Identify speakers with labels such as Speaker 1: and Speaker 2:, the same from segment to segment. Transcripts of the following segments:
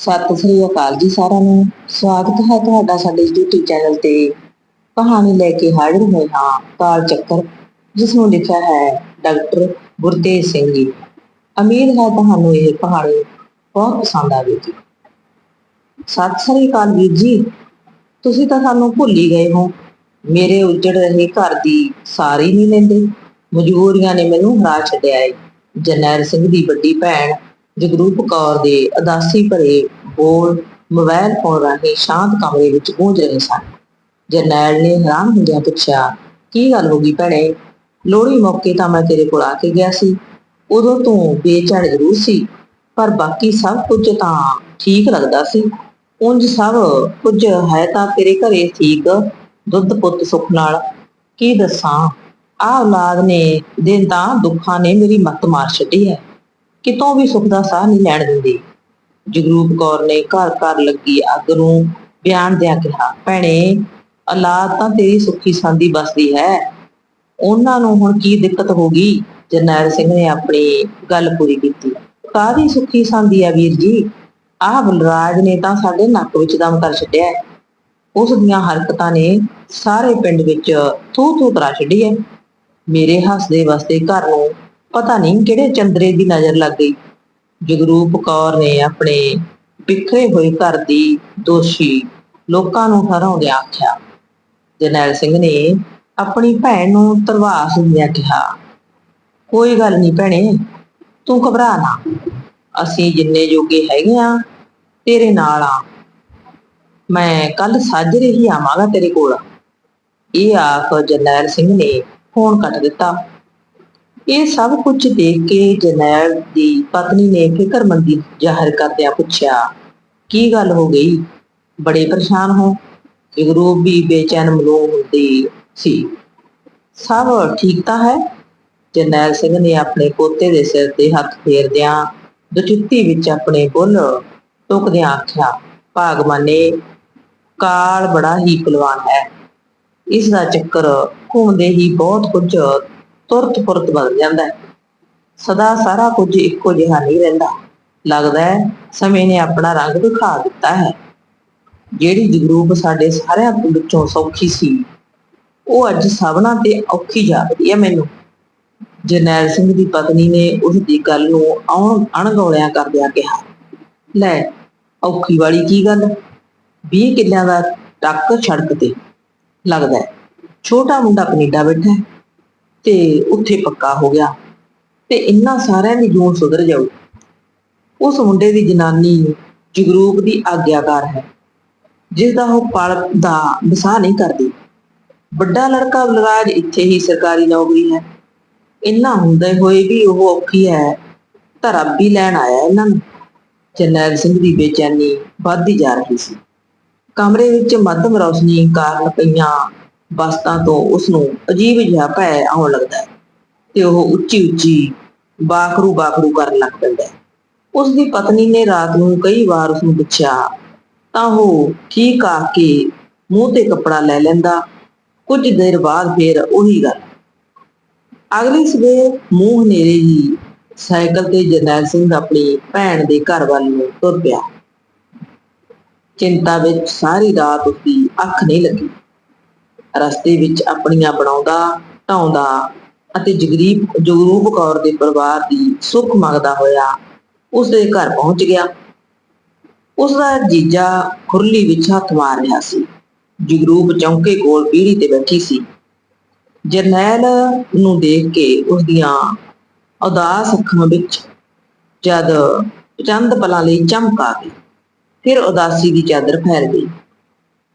Speaker 1: ਸਤਿ ਸ੍ਰੀ ਅਕਾਲ ਜੀ ਸਾਰਿਆਂ ਨੂੰ। ਸਵਾਗਤ ਹੈ ਤੁਹਾਡਾ ਸਾਡੇ YouTube ਚੈਨਲ ਤੇ। ਕਹਾਣੀ ਲੈ ਕੇ ਹਾਜ਼ਰ ਹੋਏ ਹਾਂ ਕਾਲ ਚੱਕਰ ਜਿਸ ਨੂੰ ਲਿਖਿਆ ਹੈ ਡਾਕਟਰ ਗੁਰਤੇਜ ਸਿੰਘ ਜੀ। ਉਮੀਦ ਹੈ ਤੁਹਾਨੂੰ ਇਹ ਕਹਾਣੀ ਬਹੁਤ ਪਸੰਦ ਆਵੇਗੀ। ਸਤਿ ਸ੍ਰੀ ਅਕਾਲ ਵੀਰ ਜੀ। ਤੁਸੀਂ ਤਾਂ ਸਾਨੂੰ ਭੁੱਲ ਹੀ ਗਏ ਹੋ। ਮੇਰੇ ਉੱਜੜ ਰਹੇ ਘਰ ਦੀ ਸਾਰੀ ਨਹੀਂ ਲੈਂਦੇ। ਮਜਬੂਰੀਆਂ ਨੇ ਮੈਨੂੰ ਹਰਾ ਛੱਡਿਆ ਏ। ਜਰਨੈਲ ਸਿੰਘ ਦੀ ਵੱਡੀ ਭੈਣ ਜਗਰੂਪ ਕੌਰ ਦੇ ਅਦਾਸੀ ਭਰੇ ਬੋਲ ਮੋਬਾਈਲ ਫੋਨ ਰਾਹੀਂ ਸ਼ਾਂਤ ਕਮਰੇ ਵਿੱਚ ਗੂੰਜ ਰਹੇ ਸਨ। ਜਰਨੈਲ ਨੇ ਹੈਰਾਨ ਹੁੰਦਿਆਂ ਪੁੱਛਿਆ, ਕੀ ਗੱਲ ਹੋ ਗਈ ਭੈਣੇ? ਲੋਹੜੀ ਮੌਕੇ ਤਾਂ ਮੈਂ ਤੇਰੇ ਕੋਲ ਆ ਕੇ ਗਿਆ ਸੀ। ਉਦੋਂ ਤੂੰ ਬੇਚੈਨ ਜ਼ਰੂਰ ਸੀ, ਪਰ ਬਾਕੀ ਸਭ ਕੁਝ ਤਾਂ ਠੀਕ ਲੱਗਦਾ ਸੀ। ਉਂਝ ਸਭ ਕੁਝ ਹੈ ਤਾਂ ਤੇਰੇ ਘਰੇ ਠੀਕ, ਦੁੱਧ ਪੁੱਤ ਸੁੱਖ ਨਾਲ। ਕੀ ਦੱਸਾਂ? ਆ ਔਲਾਦ ਨੇ ਦਿਨ ਤਾਂ ਦੁੱਖਾਂ ਨੇ ਮੇਰੀ ਮੱਤ ਮਾਰ ਛੱਡੀ ਹੈ। ਕਿਤੋਂ ਵੀ ਸੁੱਖ ਦਾ ਸਾਹ ਨਹੀਂ ਲੈਣ ਦਿੰਦੀ। ਜਗਰੂਪ ਕੌਰ ਨੇ ਘਰ ਘਰ ਲੱਗੀ ਅੱਗ ਨੂੰ ਬਿਆਨ ਦਿਆ ਕਿਹਾ, ਭੈਣੇ, ਔਲਾਦ ਤਾਂ ਤੇਰੀ ਸੁੱਖੀ ਸੰਦੀ ਬਸਦੀ ਹੈ। ਉਹਨਾਂ ਨੂੰ ਹੁਣ ਕੀ ਦਿੱਕਤ ਹੋ ਗਈ ਜਰਨੈਲ ਸਿੰਘ ਨੇ ਆਪਣੀ ਗੱਲ ਪੂਰੀ ਕੀਤੀ? ਕਾਹਦੀ ਸੁੱਖੀ ਸੰਦੀ ਆ ਵੀਰ ਜੀ? ਆਹ ਬਲਰਾਜ ਨੇ ਤਾਂ ਸਾਡੇ ਨੱਕ ਵਿੱਚ ਦਮ ਕਰ ਛੱਡਿਆ ਉਸ ਦੀਆਂ ਹਰਕਤਾਂ ਨੇ ਸਾਰੇ ਪਿੰਡ ਵਿੱਚ ਥੂ ਥੂ ਕਰਾ ਛੱਡੀ ਹੈ। ਮੇਰੇ ਹੱਸਦੇ ਵਸਦੇ ਘਰ ਨੂੰ ਪਤਾ ਨਹੀਂ ਕਿਹੜੇ ਚੰਦਰੇ ਦੀ ਨਜ਼ਰ ਲੱਗ ਗਈ। ਜਗਰੂਪ ਕੌਰ ਨੇ ਆਪਣੇ ਬਿਖਰੇ ਹੋਏ ਘਰ ਦੀ ਦੋਸ਼ੀ ਲੋਕਾਂ ਨੂੰ ਹਰਾਉਂਦਿਆਂ ਆਖਿਆ, ਜਰਨੈਲ ਸਿੰਘ ਨੇ ਆਪਣੀ ਭੈਣ ਨੂੰ ਤਰਵਾਸ ਦਿੰਦਿਆਂ ਕਿਹਾ, ਕੋਈ ਗੱਲ ਨਹੀਂ ਭੈਣੇ, ਤੂੰ ਘਬਰਾ ਨਾ। ਅਸੀਂ ਜਿੰਨੇ ਜੋਗੇ ਹੈਗੇ ਆ, ਤੇਰੇ ਨਾਲ ਆ। ਮੈਂ ਕੱਲ ਸਾਜਰੇ ਹੀ ਆਵਾਂਗਾ ਤੇਰੇ ਕੋਲ ਇਹ ਆਖ ਜਰਨੈਲ ਸਿੰਘ ਨੇ ਫੋਨ ਕੱਟ ਦਿੱਤਾ। ਇਹ ਸਭ ਕੁਝ ਦੇਖ ਕੇ ਜਰਨੈਲ ਦੀ ਪਤਨੀ ਨੇ ਫਿਕਰਮੰਦੀ ਜ਼ਾਹਿਰ ਕਰਦਿਆਂ ਪੁੱਛਿਆ, ਕੀ ਗੱਲ ਹੋ ਗਈ? ਬੜੇ ਪਰੇਸ਼ਾਨ ਹੋ? ਜਗਰੂਪ ਵੀ ਬੇਚੈਨ ਮਲੂਮ ਹੁੰਦੀ ਸੀ। ਸਭ ਠੀਕ ਤਾਂ ਹੈ? ਜਰਨੈਲ ਸਿੰਘ ਨੇ ਆਪਣੇ ਪੋਤੇ ਦੇ ਸਿਰ ਤੇ ਹੱਥ ਫੇਰਦਿਆਂ ਦੁਚਿੱਤੀ ਵਿੱਚ ਆਪਣੇ ਬੁੱਲ ਟੁਕਦਿਆਂ ਆਖਿਆ ਭਾਗਮਾਨੇ ਕਾਲ ਬੜਾ ਹੀ ਕੁਲਵਾਨ ਹੈ। ਇਸ ਦਾ ਚੱਕਰ ਘੁੰਮਦੇ ਹੀ ਬਹੁਤ ਕੁਝ ਤੁਰਤ ਫੁਰਤ ਬਦਲ ਜਾਂਦਾ ਹੈ। ਸਦਾ ਸਾਰਾ ਕੁਝ ਇੱਕੋ ਜਿਹਾ ਨਹੀਂ ਰਹਿੰਦਾ। ਲੱਗਦਾ ਹੈ ਸਮੇਂ ਨੇ ਆਪਣਾ ਰੰਗ ਦਿਖਾ ਦਿੱਤਾ ਹੈ। ਜਿਹੜੀ ਜਗਰੂਪ ਸਾਡੇ ਸਾਰਿਆਂ ਵਿੱਚੋਂ ਸੌਖੀ ਸੀ, ਉਹ ਅੱਜ ਸਭਨਾਂ ਤੇ ਔਖੀ ਜਾਪਦੀ ਹੈ ਮੈਨੂੰ। ਜਰਨੈਲ ਸਿੰਘ ਦੀ ਪਤਨੀ ਨੇ ਉਸ ਦੀ ਗੱਲ ਨੂੰ ਅਣ, ਅਣਗੌਲਿਆਂ ਕਰਦਿਆਂ ਕਿਹਾ, ਲੈ, ਔਖੀ ਵਾਲੀ ਕੀ ਗੱਲ? 20 ਕਿੱਲਿਆਂ ਦਾ ਟੱਕ ਛੜਕ ਤੇ। ਲੱਗਦਾ ਛੋਟਾ ਮੁੰਡਾ ਕੈਨੇਡਾ ਬੈਠਾ ਤੇ ਉੱਥੇ ਪੱਕਾ ਹੋ ਗਿਆ ਤੇ ਇੰਨਾ ਸਾਰਿਆਂ ਦੀ ਜੂਨ ਸੁਧਰ ਜਾਊ। ਉਸ ਮੁੰਡੇ ਦੀ ਜਨਾਨੀ ਜਗਰੂਪ ਦੀ ਆਗਿਆਕਾਰ ਹੈ ਜਿਸ ਦਾ ਉਹ ਪਲ ਦਾ ਵਸਾ ਨਹੀਂ ਕਰਦੀ। ਵੱਡਾ ਲੜਕਾ ਬਲਰਾਜ ਇੱਥੇ ਹੀ ਸਰਕਾਰੀ ਨੌਕਰੀ ਹੈ। ਇੰਨਾ ਹੁੰਦੇ ਹੋਏ ਵੀ ਉਹ ਔਖੀ ਹੈ ਧਰਬੀ ਲੈਣ ਆਇਆ ਇਹਨਾਂ ਨੂੰ। ਜਰਨੈਲ ਸਿੰਘ ਦੀ ਬੇਚੈਨੀ ਵੱਧਦੀ ਜਾ ਰਹੀ ਸੀ। ਕਮਰੇ ਵਿੱਚ ਮੱਧਮ ਰੌਸ਼ਨੀ ਕਾਰਨ ਪਈਆਂ ਬਸਤਾਂ ਤੋਂ ਉਸ ਨੂੰ ਅਜੀਬ ਜਿਹਾ ਭੈ ਆਉਣ ਲੱਗਦਾ ਹੈ ਤੇ ਉਹ ਉੱਚੀ ਉੱਚੀ ਬਾਖਰੂ ਬਾਖਰੂ ਕਰਨ ਲੱਗ ਪੈਂਦਾ ਹੈ। ਉਸ ਦੀ ਪਤਨੀ ਨੇ ਰਾਤ ਨੂੰ ਕਈ ਵਾਰ ਉਸ ਨੂੰ ਪੁੱਛਿਆ, ਤਾਂ ਉਹ ਠੀਕ ਆ ਕੇ ਮੂੰਹ ਤੇ ਕੱਪੜਾ ਲੈ ਲੈਂਦਾ? ਕੁਝ ਦੇਰ ਬਾਅਦ ਫੇਰ ਉਹੀ ਗੱਲ। ਅਗਲੀ ਸਵੇਰ ਮੂੰਹ ਹਨੇਰੇ ਹੀ ਸਾਈਕਲ ਤੇ ਜਰਨੈਲ ਸਿੰਘ ਆਪਣੀ ਭੈਣ ਦੇ ਘਰ ਵੱਲ ਨੂੰ ਤੁਰ ਪਿਆ। ਚਿੰਤਾ ਵਿੱਚ ਸਾਰੀ ਰਾਤ ਉਸਦੀ ਅੱਖ ਨਹੀਂ ਲੱਗੀ। ਰਸਤੇ ਵਿੱਚ ਆਪਣੀਆਂ ਬਣਾਉਂਦਾ, ਢਾਉਂਦਾ ਅਤੇ ਜਗਰੀਬ, ਜਗਰੂਪ ਕੌਰ ਦੇ ਪਰਿਵਾਰ ਦੀ ਸੁੱਖ ਮੰਗਦਾ ਹੋਇਆ ਉਸ ਦੇ ਘਰ ਪਹੁੰਚ ਗਿਆ। ਉਸ ਦਾ ਜੀਜਾ ਖੁਰਲੀ ਵਿੱਚ ਹੱਥ ਮਾਰ ਰਿਹਾ ਸੀ। ਜਗਰੂਪ ਚੌਂਕੇ ਕੋਲ ਪੀੜੀ ਤੇ ਬੈਠੀ ਸੀ। ਜਰਨੈਲ ਨੂੰ ਦੇਖ ਕੇ ਉਸ ਦੀਆਂ ਉਦਾਸ ਅੱਖਾਂ ਵਿੱਚ ਜਦ ਚੰਦ ਪਲਾਂ ਲਈ ਚਮਕ ਆ ਗਈ, ਫਿਰ ਉਦਾਸੀ ਦੀ ਚਾਦਰ ਫੈਲ ਗਈ।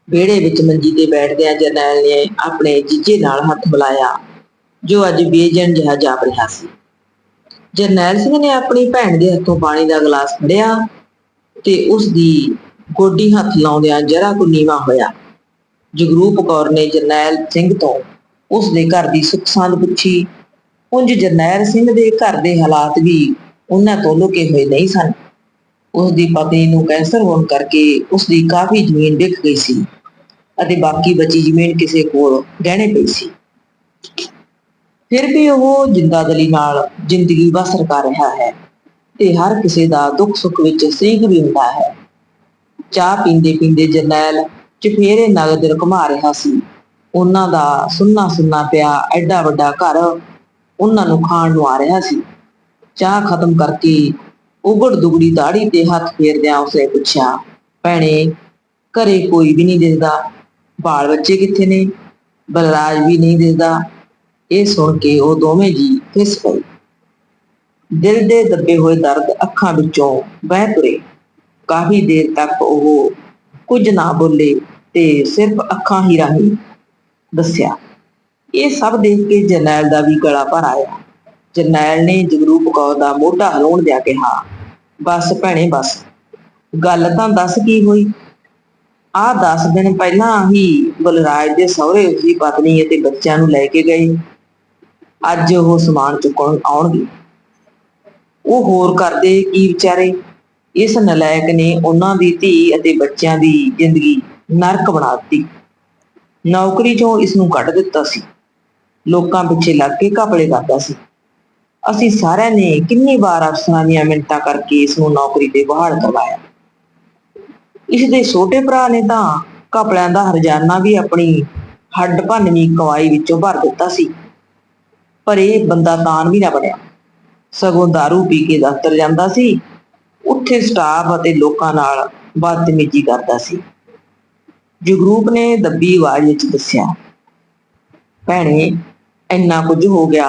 Speaker 1: ਵਿਹੜੇ ਵਿੱਚ ਮੰਜੀ ਤੇ ਬੈਠਦਿਆਂ ਜਰਨੈਲ ਨੇ ਆਪਣੇ ਜੀਜੇ ਨਾਲ ਹੱਥ ਮਿਲਾਇਆ, ਜੋ ਅੱਜ ਬੇਜਨ ਜਿਹਾ ਜਾਪ ਰਿਹਾ ਸੀ। ਜਰਨੈਲ ਸਿੰਘ ਨੇ ਆਪਣੀ ਭੈਣ ਦੇ ਹੱਥੋਂ ਪਾਣੀ ਦਾ ਗਲਾਸ ਫੜਿਆ ਤੇ ਉਸ ਦੀ ਗੋਡੀ ਹੱਥ ਲਾਉਂਦਿਆਂ ਜਰਾ ਕੁ ਨੀਵਾ ਹੋਇਆ। ਜਗਰੂਪ ਕੌਰ ਨੇ ਜਰਨੈਲ ਸਿੰਘ ਤੋਂ ਉਸ ਦੇ ਘਰ ਦੀ ਸੁੱਖ ਸਾਂਦ ਪੁੱਛੀ। ਉਂਝ ਜਰਨੈਲ ਸਿੰਘ ਦੇ ਘਰ ਦੇ ਹਾਲਾਤ ਵੀ ਉਹਨਾਂ ਤੋਂ ਲੁਕੇ ਹੋਏ ਨਹੀਂ ਸਨ। ਉਸ ਦੀ ਪਤਨੀ ਨੂੰ ਕੈਂਸਰ ਹੋਣ ਕਰਕੇ ਉਸ ਦੀ ਕਾਫੀ ਜ਼ਮੀਨ ਵਿਕ ਗਈ ਸੀ। ਅਤੇ ਬਾਕੀ ਬਚੀ ਜ਼ਮੀਨ ਕਿਸੇ ਕੋਲ ਗਹਿਣੇ ਪਈ ਸੀ। ਫਿਰ ਵੀ ਉਹ ਜਿੰਦਾਦਲੀ ਨਾਲ ਜ਼ਿੰਦਗੀ ਬਸਰ ਕਰ ਰਿਹਾ ਹੈ ਤੇ ਹਰ ਕਿਸੇ ਦਾ ਦੁੱਖ ਸੁੱਖ ਵਿੱਚ ਸ਼ਰੀਕ ਵੀ ਹੁੰਦਾ ਹੈ। ਚਾਹ ਪੀਂਦੇ ਪੀਂਦੇ ਜਰਨੈਲ ਚਫੇਰੇ ਨਗਦ ਰਕਮਾ ਰਿਹਾ ਸੀ। ਉਹਨਾਂ ਦਾ ਸੁੰਨਾ ਸੁੰਨਾ ਪਿਆ ਐਡਾ ਵੱਡਾ ਘਰ ਉਹਨਾਂ ਨੂੰ ਖਾਣ ਨੂੰ ਆ ਰਿਹਾ ਸੀ। ਚਾਹ ਖਤਮ ਕਰਕੇ ਉਗੜ ਦੁਗੜੀ ਦਾੜੀ ਤੇ ਹੱਥ ਫੇਰਦਿਆਂ ਉਸਨੇ ਪੁੱਛਿਆ, ਭੈਣੇ, ਘਰੇ ਕੋਈ ਵੀ ਨਹੀਂ ਦਿਸਦਾ। ਬਾਲ ਬੱਚੇ ਕਿੱਥੇ ਨੇ? ਬਲਰਾਜ ਵੀ ਨਹੀਂ ਦਿਸਦਾ। ਇਹ ਸੁਣ ਕੇ ਉਹ ਦੋਵੇਂ ਜੀ ਫਿਸ ਪਏ। ਦਿਲ ਦੇ ਦੱਬੇ ਹੋਏ ਦਰਦ ਅੱਖਾਂ ਵਿੱਚੋਂ ਵਹਿ ਤੁਰੇ। ਕਾਫੀ ਦੇਰ ਤੱਕ ਉਹ ਕੁਝ ਨਾ ਬੋਲੇ ਤੇ ਸਿਰਫ ਅੱਖਾਂ ਹੀ ਰਾਹੀਂ ਦੱਸਿਆ। ਇਹ ਸਭ ਦੇਖ ਕੇ ਜਰਨੈਲ ਦਾ ਵੀ ਗਲਾ ਭਰ ਆਇਆ। ਜਰਨੈਲ ਨੇ ਜਗਰੂਪ ਕੌਰ ਦਾ ਮੋਢਾ ਹਲਾਉਣ ਦਿਆ ਕਿਹਾ, ਬਸ ਭੈਣੇ, ਬਸ। ਗੱਲ ਤਾਂ ਦੱਸ ਕੀ ਹੋਈ? ਆ 10 ਦਿਨ ਪਹਿਲਾਂ ਹੀ ਬਲਰਾਜ ਦੇ ਸਹੁਰੇ ਉਸਦੀ ਪਤਨੀ ਅਤੇ ਬੱਚਿਆਂ ਨੂੰ ਲੈ ਕੇ ਗਏ। ਅੱਜ ਉਹ ਸਮਾਨ ਚੁੱਕਣ ਆਉਣਗੇ। ਉਹ ਹੋਰ ਕਰਦੇ ਕੀ ਵਿਚਾਰੇ? ਇਸ ਨਲਾਇਕ ਨੇ ਉਹਨਾਂ ਦੀ ਧੀ ਅਤੇ ਬੱਚਿਆਂ ਦੀ ਜ਼ਿੰਦਗੀ ਨਰਕ ਬਣਾ ਦਿੱਤੀ। ਨੌਕਰੀ ਚੋਂ ਇਸ ਨੂੰ ਕੱਢ ਦਿੱਤਾ ਸੀ। ਲੋਕਾਂ ਪਿੱਛੇ ਲੱਗ ਕੇ ਘਪਲੇ ਕਰਦਾ ਸੀ। ਅਸੀਂ ਸਾਰਿਆਂ ਨੇ ਕਿੰਨੀ ਵਾਰ ਅਫਸਰਾਂ ਦੀਆਂ ਮਿੰਟਾਂ ਕਰਕੇ ਇਸ ਨੂੰ ਨੌਕਰੀ ਤੇ ਬਹਾਲ ਕਰਵਾਇਆ। ਇਸ ਦੇ ਛੋਟੇ ਭਰਾ ਨੇ ਤਾਂ ਘਪਲਿਆਂ ਦਾ ਹਰਜਾਨਾ ਵੀ ਆਪਣੀ ਹੱਡ ਭੰਨਵੀਂ ਕਵਾਈ ਵਿੱਚੋਂ ਭਰ ਦਿੱਤਾ ਸੀ। ਪਰ ਇਹ ਬੰਦਾ ਤਾਨ ਵੀ ਨਾ ਬਣਿਆ। ਸਗੋਂ दारू ਪੀ ਕੇ ਦਫ਼ਤਰ ਜਾਂਦਾ ਸੀ। ਉੱਥੇ ਸਟਾਫ ਅਤੇ ਲੋਕਾਂ ਨਾਲ ਬਦਤਮੀਜ਼ੀ ਕਰਦਾ ਸੀ। ਜਗਰੂਪ ਨੇ ਦੱਬੀ ਆਵਾਜ਼ ਵਿੱਚ ਦੱਸਿਆ, ਭੈਣੇ, ਇੰਨਾ ਕੁਝ ਹੋ ਗਿਆ।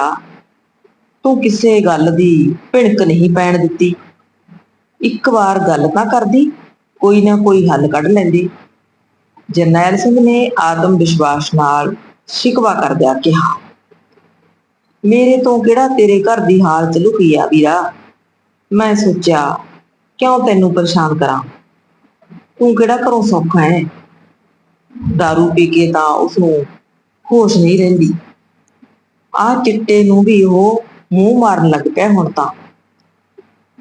Speaker 1: ਤੂੰ ਕਿਸੇ ਗੱਲ ਦੀ ਭਿਣਕ ਨਹੀਂ ਪੈਣ ਦਿੱਤੀ। ਇੱਕ ਵਾਰ ਗੱਲ ਤਾਂ ਕਰਦੀ। ਕੋਈ ਨਾ ਕੋਈ ਹੱਲ ਕੱਢ ਲੈਂਦੀ। ਜਰਨੈਲ ਸਿੰਘ ਨੇ ਆਤਮ ਵਿਸ਼ਵਾਸ ਨਾਲ ਸ਼ਿਕਵਾ ਕਰਦਿਆਂ ਕਿਹਾ, ਮੇਰੇ ਤੋਂ ਕਿਹੜਾ ਤੇਰੇ ਘਰ ਦੀ ਹਾਲਤ ਲੁਕੀ ਆ ਵੀਰਾ? ਮੈਂ ਸੋਚਿਆ, ਕਿਉਂ ਤੈਨੂੰ ਪਰੇਸ਼ਾਨ ਕਰਾਂ? ਤੂੰ ਕਿਹੜਾ ਘਰੋਂ ਸੌਖਾ ਹੈ? दारू ਪੀ ਕੇ ਤਾਂ ਉਸ ਨੂੰ ਹੋਸ਼ ਨਹੀਂ ਰਹਿੰਦੀ। ਆ ਚਿੱਟੇ ਨੂੰ ਵੀ ਉਹ ਮੂੰਹ ਮਾਰਨ ਲੱਗ ਪਿਆ ਹੁਣ ਤਾਂ।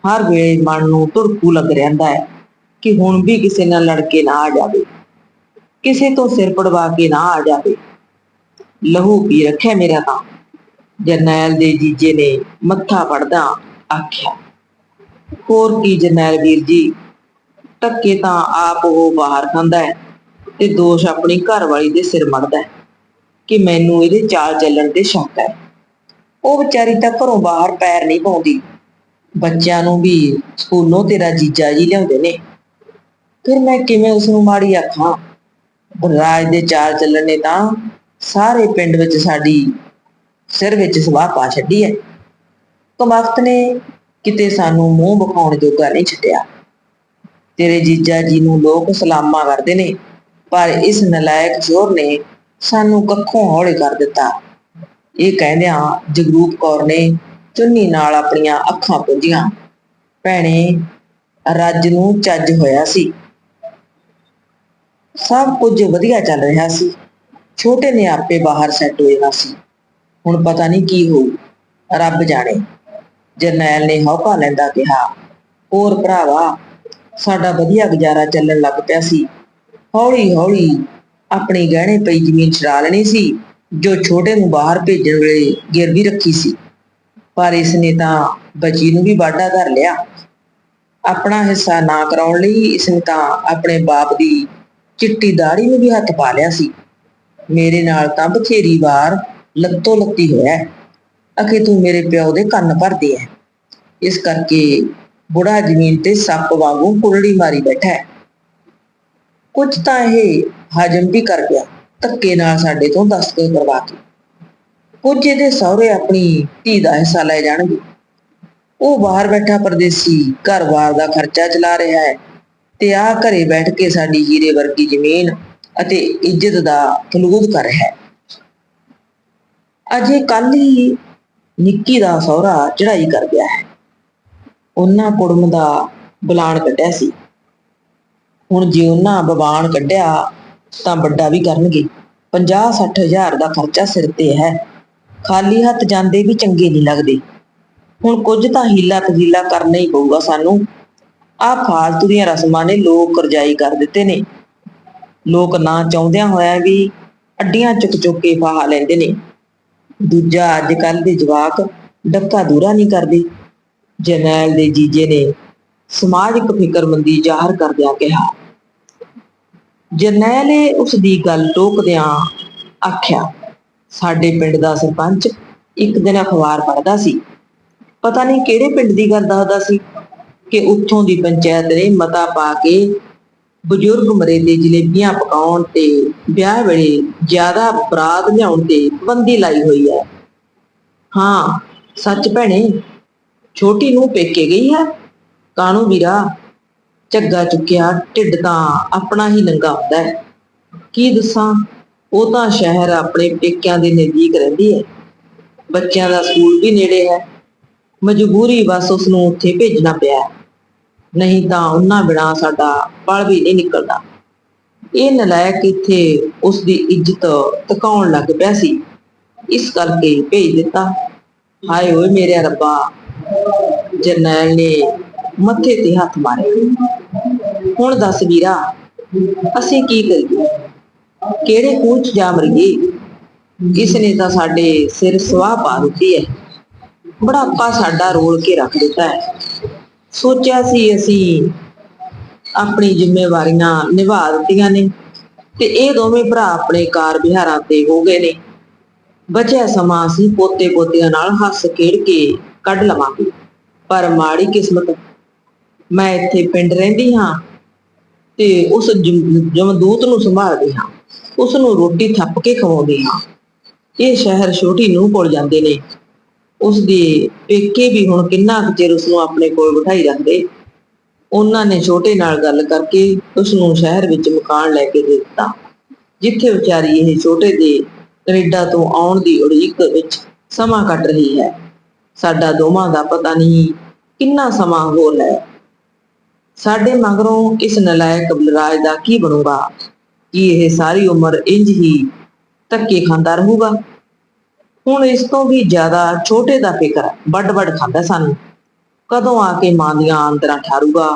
Speaker 1: ਹਰ ਵੇਲੇ ਮਨ ਨੂੰ ਤੁਰਕੂ ਲੱਗ ਰਹਿੰਦਾ ਹੈ। ਕਿ ਹੁਣ ਵੀ ਕਿਸੇ ਨਾਲ ਲੜ ਕੇ ਨਾ ਆ ਜਾਵੇ, ਕਿਸੇ ਤੋਂ ਸਿਰ ਪੜਵਾ ਕੇ ਨਾ ਆ ਜਾਵੇ। ਲਹੂ ਪੀ ਰੱਖਿਆ ਮੇਰਾ ਤਾਂ, ਜਰਨੈਲ ਦੇ ਜੀਜੇ ਨੇ ਮੱਥਾ ਫੜਦਾ ਆਖਿਆ। ਹੋਰ ਕੀ ਜਰਨੈਲ ਵੀਰ ਜੀ ਟੱਕੇ ਤਾਂ ਆਪ ਉਹ ਬਾਹਰ ਖਾਂਦਾ ਹੈ ਤੇ ਦੋਸ਼ ਆਪਣੀ ਘਰ ਵਾਲੀ ਦੇ ਸਿਰ ਮੜਦਾ ਹੈ ਕਿ ਮੈਨੂੰ ਇਹਦੇ ਚਾਲ ਚੱਲਣ ਤੇ ਸ਼ੱਕ ਹੈ। ਉਹ ਵਿਚਾਰੀ ਤਾਂ ਘਰੋਂ ਬਾਹਰ ਪੈਰ ਨਹੀਂ ਪਾਉਂਦੀ। ਬੱਚਿਆਂ ਨੂੰ ਵੀ ਸਕੂਲੋਂ ਤੇਰਾ ਜੀਜਾ ਜੀ ਲਿਆਉਂਦੇ ਨੇ। ਫਿਰ ਮੈਂ ਕਿਵੇਂ ਉਸ ਨੂੰ ਮਾੜੀ ਆਖਾਂ? ਰਾਜ ਦੇ ਚਾਲ ਚੱਲਣ ਨੇ ਤਾਂ ਸਾਰੇ ਪਿੰਡ ਵਿੱਚ ਸਾਡੀ ਸਿਰ ਵਿੱਚ ਸਵਾਹ ਪਾ ਛੱਡੀ ਹੈ। ਕਮਖਤ ਨੇ ਕਿਤੇ ਸਾਨੂੰ ਮੂੰਹ ਵਿਖਾਉਣ ਜੋਗਾ ਨਹੀਂ ਛੱਡਿਆ। ਤੇਰੇ ਜੀਜਾ ਜੀ ਨੂੰ ਲੋਕ ਸਲਾਮਾਂ ਕਰਦੇ ਨੇ, ਪਰ ਇਸ ਨਲਾਇਕ ਚੋਰ ਨੇ ਸਾਨੂੰ ਕੱਖੋਂ ਹੌਲੇ ਕਰ ਦਿੱਤਾ। ਇਹ ਕਹਿੰਦਿਆਂ ਜਗਰੂਪ ਕੌਰ ਨੇ ਚੁੰਨੀ ਨਾਲ ਆਪਣੀਆਂ ਅੱਖਾਂ ਪੁੰਝੀਆਂ। ਭੈਣੇ, ਰੱਜ ਨੂੰ ਚੱਜ ਹੋਇਆ ਸੀ। ਸਭ ਕੁਝ ਵਧੀਆ ਚੱਲ ਰਿਹਾ ਸੀ। ਛੋਟੇ ਨੇ ਆਪੇ ਬਾਹਰ ਸੈੱਟ ਹੋ ਜਾਣਾ ਸੀ। ਹੁਣ ਪਤਾ ਨਹੀਂ ਕੀ ਹੋਊ। ਰੱਬ ਜਾਣੇ। ਜਰਨੈਲ ਨੇ ਹੌਕਾ ਲੈਂਦਾ ਕਿਹਾ, ਹੋਰ ਭਰਾਵਾ, ਸਾਡਾ ਵਧੀਆ ਗੁਜ਼ਾਰਾ ਚੱਲਣ ਲੱਗ ਪਿਆ ਸੀ। ਹੌਲੀ ਹੌਲੀ ਆਪਣੀ ਗਹਿਣੇ ਪਈ ਜ਼ਮੀਨ ਛਡਾ ਲੈਣੀ ਸੀ, ਜੋ ਛੋਟੇ ਨੂੰ ਬਾਹਰ ਭੇਜਣ ਵੇਲੇ ਗਿਰਵੀ ਰੱਖੀ ਸੀ। ਪਰ ਇਸ ਨੇ ਤਾਂ ਬਚੀ ਨੂੰ ਵੀ ਵਾਢਾ ਧਰ ਲਿਆ। ਆਪਣਾ ਹਿੱਸਾ ਨਾ ਕਰਾਉਣ ਲਈ ਇਸ ਨੇ ਤਾਂ ਆਪਣੇ ਬਾਪ ਦੀ ਚਿੱਟੀ ਦਾੜੀ ਨੂੰ ਵੀ ਹੱਥ ਪਾ ਲਿਆ ਸੀ। ਮੇਰੇ ਨਾਲ ਤਾਂ ਬਥੇਰੀ ਵਾਰ ਲੱਤੋ ਲੱਤੀ ਹੋਇਆ ਅਖੇ ਤੂੰ ਮੇਰੇ ਪਿਓ ਦੇ ਕੰਨ ਭਰਦੇ ਐ। ਇਸ ਕਰਕੇ ਬੁੜਾ ਜ਼ਮੀਨ ਤੇ ਸੱਪ ਵਾਂਗੂ ਕੁਰੜੀ ਮਾਰੀ ਬੈਠਾ ਹੈ। ਕੁਝ ਤਾਂ ਇਹ ਹਜਮ ਵੀ ਕਰ ਗਿਆ, ਧੱਕੇ ਨਾਲ ਸਾਡੇ ਤੋਂ ਦਸਤਖਤ ਕਰਵਾ ਕੇ। ਕੁਝ ਇਹਦੇ ਸਹੁਰੇ ਆਪਣੀ ਧੀ ਦਾ ਹਿੱਸਾ ਲੈ ਜਾਣਗੇ। ਉਹ ਬਾਹਰ ਬੈਠਾ ਪਰਦੇਸੀ ਘਰ-ਬਾਰ ਦਾ ਖਰਚਾ ਚਲਾ ਰਿਹਾ ਹੈ। ਤੇ ਆ ਘਰੇ ਬੈਠ ਕੇ ਸਾਡੀ ਹੀਰੇ ਵਰਗੀ ਜ਼ਮੀਨ ਅਤੇ ਇੱਜ਼ਤ ਦਾ ਫਲੂਦ ਕਰ ਰਿਹਾ ਹੈ। ਅਜੇ ਕੱਲ ਹੀ ਨਿੱਕੀ ਦਾ ਸਹੁਰਾ ਚੜਾਈ ਕਰ ਗਿਆ ਹੈ। ਉਹਨਾਂ ਕੁੜਮ ਦਾ ਬਲਾਨ ਕੱਢਿਆ ਸੀ। ਹੁਣ ਜੇ ਉਹਨਾਂ ਬਵਾਨ ਕੱਢਿਆ ਤਾਂ ਵੱਡਾ ਵੀ ਕਰਨਗੇ। 50-60 ਹਜ਼ਾਰ ਦਾ ਖਰਚਾ ਸਿਰ ਤੇ ਹੈ। ਖਾਲੀ ਹੱਥ ਜਾਂਦੇ ਵੀ ਚੰਗੇ ਨਹੀਂ ਲੱਗਦੇ। ਹੁਣ ਕੁਝ ਤਾਂ ਹੀਲਾ ਤਜੀਲਾ ਕਰਨਾ ਹੀ ਪਊਗਾ ਸਾਨੂੰ। ਆਹ ਫਾਲਤੂ ਦੀਆਂ ਰਸਮਾਂ ਨੇ ਲੋਕ ਕਰਜਾਈ ਕਰ ਦਿੱਤੇ ਨੇ। ਲੋਕ ਨਾ ਚਾਹੁੰਦਿਆਂ ਹੋਇਆ ਵੀ ਅੱਡੀਆਂ ਚੁੱਕ ਚੁੱਕ ਕੇ ਫਾਹਾ ਲੈਂਦੇ ਨੇ। ਦੂਜਾ ਅੱਜ ਕੱਲ ਦੇ ਜਵਾਕ ਡੱਕਾ ਦੂਰਾ ਨਹੀਂ ਕਰਦੇ। ਜਰਨੈਲ ਦੇ ਜੀਜੇ ਨੇ ਸਮਾਜਿਕ ਫਿਕਰਮੰਦੀ ਜ਼ਾਹਰ ਕਰਦਿਆਂ ਕਿਹਾ। ਜਰਨੈਲ ਨੇ ਉਸ ਦੀ ਗੱਲ ਟੋਕਦਿਆਂ ਆਖਿਆ, ਸਾਡੇ ਪਿੰਡ ਦਾ ਸਰਪੰਚ ਇੱਕ ਦਿਨ ਅਖਬਾਰ ਪੜ੍ਹਦਾ ਸੀ। ਪਤਾ ਨਹੀਂ ਕਿਹੜੇ ਪਿੰਡ ਦੀ ਗੱਲ ਦੱਸਦਾ ਸੀ। ਕਿ ਉੱਥੋਂ ਦੀ ਪੰਚਾਇਤ ਨੇ ਮਤਾ ਪਾ ਕੇ ਬਜ਼ੁਰਗ ਮਰੇ ਦੇ ਜਲੇਬੀਆਂ ਪਕਾਉਣ ਤੇ ਵਿਆਹ ਵੇਲੇ ਜ਼ਿਆਦਾ ਬਰਾਤ ਲਿਆਉਣ ਤੇ ਬੰਦੀ ਲਾਈ ਹੋਈ ਹੈ। ਹਾਂ, ਸੱਚ ਭੈਣੇ, ਛੋਟੀ ਨੂੰ ਪੇਕੇ ਗਈ ਹੈ? ਕਾਣੂ ਵੀਰਾ? ਝੱਗਾ ਚੁੱਕਿਆ, ਢਿੱਡ ਤਾਂ ਆਪਣਾ ਹੀ ਨੰਗਾ ਹੁੰਦਾ ਹੈ। ਕੀ ਦੱਸਾਂ, ਉਹ ਤਾਂ ਸ਼ਹਿਰ ਆਪਣੇ ਪੇਕਿਆਂ ਦੇ ਨਜ਼ਦੀਕ ਰਹਿੰਦੀ ਹੈ। ਬੱਚਿਆਂ ਦਾ ਸਕੂਲ ਵੀ ਨੇੜੇ ਹੈ। ਮਜਬੂਰੀ ਬਸ ਉਸ ਨੂੰ ਉੱਥੇ ਭੇਜਣਾ ਪਿਆ ਨਹੀਂ ਤਾਂ ਉਹਨਾਂ ਬਿਨਾ ਸਾਡਾ ਪਲ ਵੀ ਨਹੀਂ ਨਿਕਲਦਾ। ਇਹ ਨਲਾਇਕ ਇੱਥੇ ਉਸ ਦੀ ਇੱਜ਼ਤ ਤਕਾਉਣ ਲੱਗ ਪਿਆ ਸੀ। ਇਸ ਕਰਕੇ ਭੇਜ ਦਿੱਤਾ, ਹਾਏ ਓਏ ਮੇਰੇ ਰੱਬਾ, ਜਰਨੈਲ ਨੇ ਮੱਥੇ ਤੇ ਹੱਥ ਮਾਰੇ। ਹੁਣ ਦੱਸ ਵੀਰਾ, ਅਸੀਂ ਕੀ ਕਰੀਏ? ਕਿਹੜੇ ਖੂਹ 'ਚ ਜਾ ਮਰੀਏ? ਇਸ ਨੇ ਤਾਂ ਸਾਡੇ ਸਿਰ ਸਵਾਹ ਪਾ ਦਿੱਤੀ ਹੈ। ਬੁਢਾਪਾ ਸਾਡਾ ਰੋਲ ਕੇ ਰੱਖ ਦਿੱਤਾ ਹੈ। ਸੋਚਿਆ ਸੀ ਅਸੀਂ ਆਪਣੀ ਜ਼ਿੰਮੇਵਾਰੀਆਂ ਨਿਭਾ ਦਿੱਤੀਆਂ ਨੇ ਤੇ ਇਹ ਦੋਵੇਂ ਭਰਾ ਆਪਣੇ ਕਾਰ ਵਿਹਾਰਾਂ ਤੇ ਹੋ ਗਏ ਨੇ। ਬਚਿਆ ਸਮਾਂ ਅਸੀਂ ਪੋਤੇ ਪੋਤਿਆਂ ਨਾਲ ਹੱਸ ਖੇਡ ਕੇ ਕੱਢ ਲਵਾਂਗੇ। ਪਰ ਮਾੜੀ ਕਿਸਮਤ ਮੈਂ ਇੱਥੇ ਪਿੰਡ ਰਹਿੰਦੀ ਹਾਂ ਤੇ ਉਸ ਜਮ- ਜਮਦੂਤ ਨੂੰ ਸੰਭਾਲਦੀ ਹਾਂ। ਉਸ ਨੂੰ ਰੋਟੀ ਥੱਪ ਕੇ ਖਵਾਉਂਦੀ ਹਾਂ। ਇਹ ਸ਼ਹਿਰ ਛੋਟੀ ਨੂੰ ਕੋਲ ਜਾਂਦੇ ਨੇ। ਉਸ ਦੇ ਪੇਕੇ ਵੀ ਹੁਣ ਕਿੰਨਾ ਕੁ ਚਿਰ ਉਸ ਨੂੰ ਆਪਣੇ ਕੋਲ ਬਿਠਾਈ ਰੱਖਦੇ? ਉਹਨਾਂ ਨੇ ਛੋਟੇ ਨਾਲ ਗੱਲ ਕਰਕੇ ਉਸ ਨੂੰ ਸ਼ਹਿਰ ਵਿੱਚ ਮਕਾਨ ਲੈ ਕੇ ਦੇ ਦਿੱਤਾ, ਜਿੱਥੇ ਵਿਚਾਰੀ ਇਹ ਛੋਟੇ ਦੇ ਕੈਨੇਡਾ ਤੋਂ ਆਉਣ ਦੀ ਉਡੀਕ ਵਿੱਚ ਸਮਾਂ ਕੱਟ ਰਹੀ ਹੈ। ਸਾਡਾ ਦੋਵਾਂ ਦਾ ਪਤਾ ਨਹੀਂ ਕਿੰਨਾ ਸਮਾਂ ਹੋਰ ਲੈ ਸਾਡੇ ਮਗਰੋਂ ਇਸ ਨਲਾਇਕ ਬਲਰਾਜ ਦਾ ਕੀ ਬਣੂਗਾ? ਕੀ ਇਹ ਸਾਰੀ ਉਮਰ ਇੰਜ ਹੀ ਧੱਕੇ ਖਾਂਦਾ ਰਹੂਗਾ? ਹੁਣ ਇਸ ਤੋਂ ਵੀ ਜ਼ਿਆਦਾ ਛੋਟੇ ਦਾ ਫਿਕਰ ਵੱਡ ਵੱਡ ਖਾਂਦਾ ਸਾਨੂੰ। ਕਦੋਂ ਆ ਕੇ ਮਾਂ ਦੀਆਂ ਆਂਦਰਾਂ ਠਾਰੂਗਾ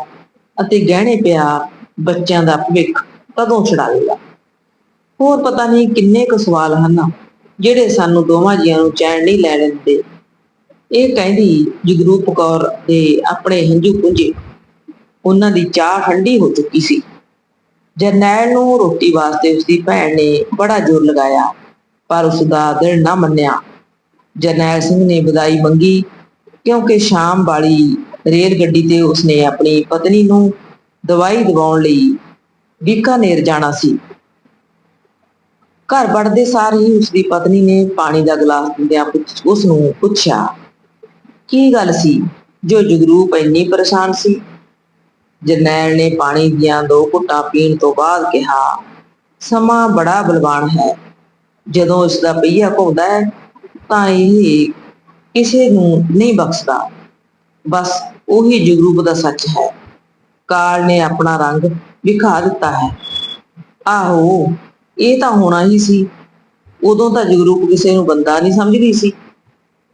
Speaker 1: ਅਤੇ ਗਹਿਣੇ ਪਿਆਰ ਬੱਚਿਆਂ ਦਾ ਭਵਿੱਖ ਕਦੋਂ ਛਡਾਵੇਗਾ ਹੋਰ ਪਤਾ ਨਹੀਂ ਕਿੰਨੇ ਕੁ ਸਵਾਲ ਹਨ ਜਿਹੜੇ ਸਾਨੂੰ ਦੋਵਾਂ ਜੀਆਂ ਨੂੰ ਚੈਨ ਨਹੀਂ ਲੈ ਲੈਂਦੇ ਇਹ ਕਹਿੰਦੀ ਜਗਰੂਪ ਕੌਰ ਦੇ ਆਪਣੇ ਹੰਝੂ ਪੁੰਝੇ। ਉਹਨਾਂ ਦੀ ਚਾਹ ਠੰਡੀ ਹੋ ਚੁੱਕੀ ਸੀ। ਜਰਨੈਲ ਨੂੰ ਰੋਟੀ ਵਾਸਤੇ ਉਸਦੀ ਭੈਣ ਨੇ ਬੜਾ ਜ਼ੋਰ ਲਗਾਇਆ। ਪਰ ਉਸ ਦਾ ਦਿਲ ਨਾ ਮੰਨਿਆ। ਜਰਨੈਲ ਸਿੰਘ ਨੇ ਵਿਦਾਈ ਮੰਗੀ ਕਿਉਂਕਿ ਸ਼ਾਮ ਵਾਲੀ ਰੇਲ ਗੱਡੀ ਤੇ ਉਸਨੇ ਆਪਣੀ ਪਤਨੀ ਨੂੰ ਦਵਾਈ ਦਿਵਾਉਣ ਲਈ ਬੀਕਾਨੇਰ ਜਾਣਾ ਸੀ। ਘਰ ਵੜਦੇ ਸਾਰ ਹੀ ਉਸਦੀ ਪਤਨੀ ਨੇ ਪਾਣੀ ਦਾ ਗਲਾਸ ਦਿੰਦਿਆਂ ਪੁੱਛ- ਉਸ ਨੂੰ ਪੁੱਛਿਆ, ਕੀ ਗੱਲ ਸੀ ਜੋ ਜਗਰੂਪ ਇੰਨੀ ਪਰੇਸ਼ਾਨ ਸੀ? ਜਰਨੈਲ ਨੇ ਪਾਣੀ ਦੀਆਂ ਦੋ ਘੁੱਟਾਂ ਪੀਣ ਤੋਂ ਬਾਅਦ ਕਿਹਾ, ਸਮਾਂ ਬੜਾ ਬਲਵਾਨ ਹੈ। ਜਦੋਂ ਇਸ ਦਾ ਪਹੀਆ ਘੁੰਮਦਾ ਹੈ, ਤਾਂ ਇਹ ਕਿਸੇ ਨੂੰ ਨਹੀਂ ਬਖਸ਼ਦਾ। ਬਸ ਉਹੀ ਜਗਰੂਪ ਦਾ ਸੱਚ ਹੈ। ਕਾਲ ਨੇ ਆਪਣਾ ਰੰਗ ਵਿਖਾ ਦਿੱਤਾ ਹੈ। ਆਹੋ, ਇਹ ਤਾਂ ਹੋਣਾ ਹੀ ਸੀ। ਉਦੋਂ ਤਾਂ ਜਗਰੂਪ ਕਿਸੇ ਨੂੰ ਬੰਦਾ ਨਹੀਂ ਸਮਝਦੀ ਸੀ।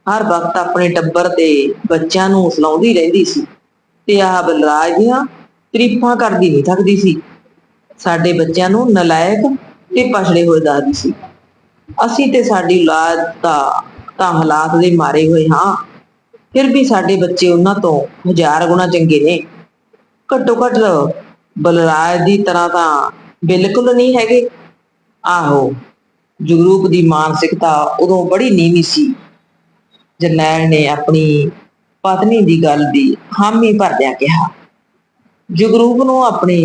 Speaker 1: ਹਰ ਵਕਤ ਆਪਣੇ ਟੱਬਰ ਤੇ ਬੱਚਿਆਂ ਨੂੰ ਉਸਲਾਉਂਦੀ ਰਹਿੰਦੀ ਸੀ ਤੇ ਆਹ ਬਲਰਾਜ ਦੀਆਂ ਤਰੀਫਾਂ ਕਰਦੀ ਨਹੀਂ ਥੱਕਦੀ ਸੀ। ਸਾਡੇ ਬੱਚਿਆਂ ਨੂੰ ਨਲਾਇਕ ਤੇ ਪਛੜੇ ਹੋਏ ਦੱਸਦੀ ਸੀ। ਅਸੀਂ ਤੇ ਸਾਡੀ ਔਲਾਦ ਦਾ ਤਾਂ ਹਾਲਾਤ ਦੇ ਮਾਰੇ ਹੋਏ ਹਾਂ। ਫਿਰ ਵੀ ਸਾਡੇ ਬੱਚੇ ਉਹਨਾਂ ਤੋਂ ਹਜ਼ਾਰ ਗੁਣਾ ਚੰਗੇ ਨੇ। ਘੱਟੋ ਘੱਟ ਬਲਰਾਜ ਦੀ ਤਰ੍ਹਾਂ ਤਾਂ ਬਿਲਕੁਲ ਨਹੀਂ ਹੈਗੇ। ਆਹੋ, ਜਗਰੂਪ ਦੀ ਮਾਨਸਿਕਤਾ ਉਦੋਂ ਬੜੀ ਨੀਵੀਂ ਸੀ। ਜਰਨੈਲ ਨੇ ਆਪਣੀ ਪਤਨੀ ਦੀ ਗੱਲ ਦੀ ਹਾਮੀ ਭਰਦਿਆਂ ਕਿਹਾ। ਜਗਰੂਪ ਨੂੰ ਆਪਣੇ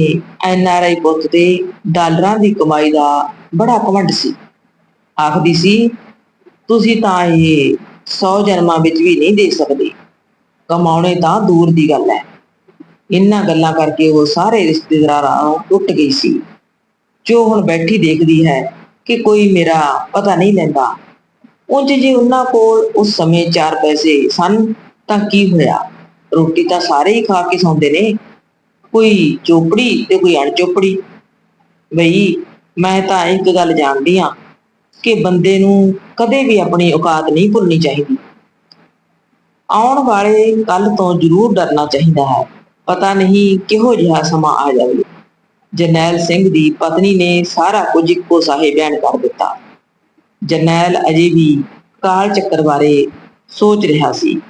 Speaker 1: ਐਨਆਰਆਈ ਪੁੱਤ ਤੇ ਡਾਲਰਾਂ ਦੀ ਕਮਾਈ ਦਾ ਬੜਾ ਘਮੰਡ ਸੀ। ਆਖਦੀ ਸੀ, ਤੁਸੀਂ ਤਾਂ ਇਹ 100 ਜਨਮਾਂ ਵਿੱਚ ਵੀ ਨਹੀਂ ਦੇ ਸਕਦੇ। ਕਮਾਉਣੇ ਤਾਂ ਦੂਰ ਦੀ ਗੱਲ ਹੈ। ਇਹਨਾਂ ਗੱਲਾਂ ਕਰਕੇ ਉਹ ਸਾਰੇ ਰਿਸ਼ਤੇਦਾਰਾਂ ਨੂੰ ਟੁੱਟ ਗਈ ਸੀ। ਜੋ ਹੁਣ ਬੈਠੀ ਦੇਖਦੀ ਹੈ ਕਿ ਕੋਈ ਮੇਰਾ ਪਤਾ ਨਹੀਂ ਲੈਂਦਾ, ਉਂਝ ਜੇ ਉਹਨਾਂ ਕੋਲ ਉਸ ਸਮੇਂ ਚਾਰ ਪੈਸੇ ਸਨ, ਤਾਂ ਕੀ ਹੋਇਆ? ਰੋਟੀ ਤਾਂ ਸਾਰੇ ਹੀ ਖਾ ਕੇ ਸੌਂਦੇ ਨੇ। ਕੋਈ ਚੋਪੜੀ ਤੇ ਕੋਈ ਅਣਚੋਪੜੀ। ਬਈ, ਮੈਂ ਤਾਂ ਇੱਕ ਗੱਲ ਜਾਣਦੀ ਆ ਕਿ ਬੰਦੇ ਨੂੰ ਕਦੇ ਵੀ ਆਪਣੀ ਔਕਾਤ ਨਹੀਂ ਭੁੱਲਣੀ ਚਾਹੀਦੀ। ਆਉਣ ਵਾਲੇ ਕੱਲ ਤੋਂ ਜ਼ਰੂਰ ਡਰਨਾ ਚਾਹੀਦਾ ਹੈ। ਪਤਾ ਨਹੀਂ ਕਿਹੋ ਜਿਹਾ ਸਮਾਂ ਆ ਜਾਵੇ। ਜਰਨੈਲ ਸਿੰਘ ਦੀ ਪਤਨੀ ਨੇ ਸਾਰਾ ਕੁਝ ਇੱਕੋ ਸਾਹੇ ਬਿਆਨ ਕਰ ਦਿੱਤਾ। ਜਰਨੈਲ ਅਜੇ ਵੀ ਕਾਲ ਚੱਕਰ ਬਾਰੇ ਸੋਚ ਰਿਹਾ ਸੀ।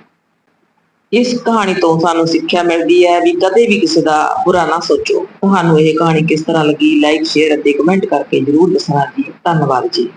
Speaker 1: ਇਸ ਕਹਾਣੀ ਤੋਂ ਸਾਨੂੰ ਸਿੱਖਿਆ ਮਿਲਦੀ ਹੈ ਵੀ ਕਦੇ ਵੀ ਕਿਸੇ ਦਾ ਬੁਰਾ ਨਾ ਸੋਚੋ। ਤੁਹਾਨੂੰ ਇਹ ਕਹਾਣੀ ਕਿਸ ਤਰ੍ਹਾਂ ਲੱਗੀ ਲਾਈਕ ਸ਼ੇਅਰ ਅਤੇ ਕਮੈਂਟ ਕਰਕੇ ਜਰੂਰ ਦੱਸਣਾ ਜੀ। ਧੰਨਵਾਦ ਜੀ।